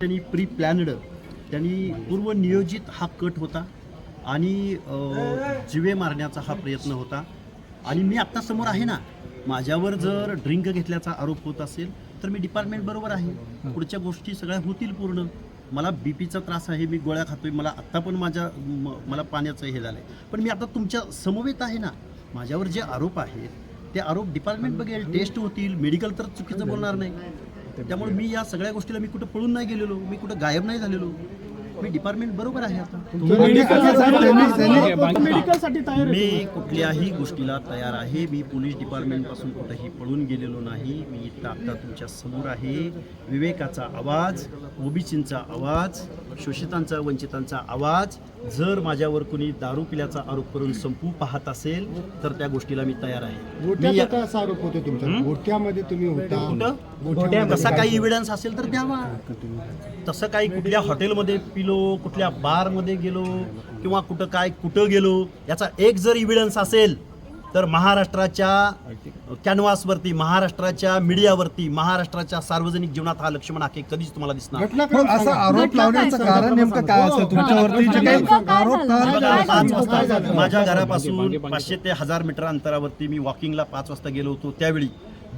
त्यांनी प्री प्लॅनड त्यांनी पूर्वनियोजित हा कट होता आणि जिवे मारण्याचा हा प्रयत्न होता. आणि मी आत्ता समोर आहे ना माझ्यावर जर ड्रिंक घेतल्याचा आरोप होत असेल तर मी डिपार्टमेंट बरोबर आहे. पुढच्या गोष्टी सगळ्या होतील पूर्ण. मला बी पीचा त्रास आहे मी गोळ्या खातोय मला आत्ता पण माझ्या मला पाण्याचं हे झालं आहे पण मी आता तुमच्या समवेत आहे ना माझ्यावर जे आरोप आहेत ते आरोप डिपार्टमेंट बघेल टेस्ट होतील मेडिकल तर चुकीचं बोलणार नाही. त्यामुळे मी या सगळ्या गोष्टीला मी कुठं पळून नाही गेलेलो मी कुठं गायब नाही झालेलो. मी डिपार्टमेंट बरोबर आहे आता. मी कुठल्याही गोष्टीला तयार आहे. मी पोलीस डिपार्टमेंटपासून कुठेही पळून गेलेलो नाही. मी इथं आता तुमच्यासमोर आहे. विवेकाचा आवाज ओबीसींचा आवाज शोषितांचा वंचितांचा आवाज. जर माझ्यावर कुणी दारू पिल्याचा आरोप करून संपू पाहत असेल तर त्या गोष्टीला मी तयार आहे. आरोप होतो तुमचा गोट्यामध्ये तुम्ही होता. तसा काही इव्हिडन्स असेल तर द्यावा. तसं काही कुठल्या हॉटेलमध्ये पिलो कुठल्या बारमध्ये गेलो किंवा कुठं काय कुठं गेलो याचा एक जर इव्हिडन्स असेल तर महाराष्ट्राच्या कॅनव्हासवरती महाराष्ट्राच्या मीडियावरती महाराष्ट्राच्या सार्वजनिक जीवनात हा लक्ष्मण हाके कधीच तुम्हाला दिसणार असा. आरोप लावण्याचं कारण नेमकं काय असेल? तुमच्यावरती जे काही आरोप बघा, तर पाच वाजता माझ्या घरापासून पाचशे ते हजार मीटर अंतरावरती मी वॉकिंगला पाच वाजता गेलो होतो त्यावेळी.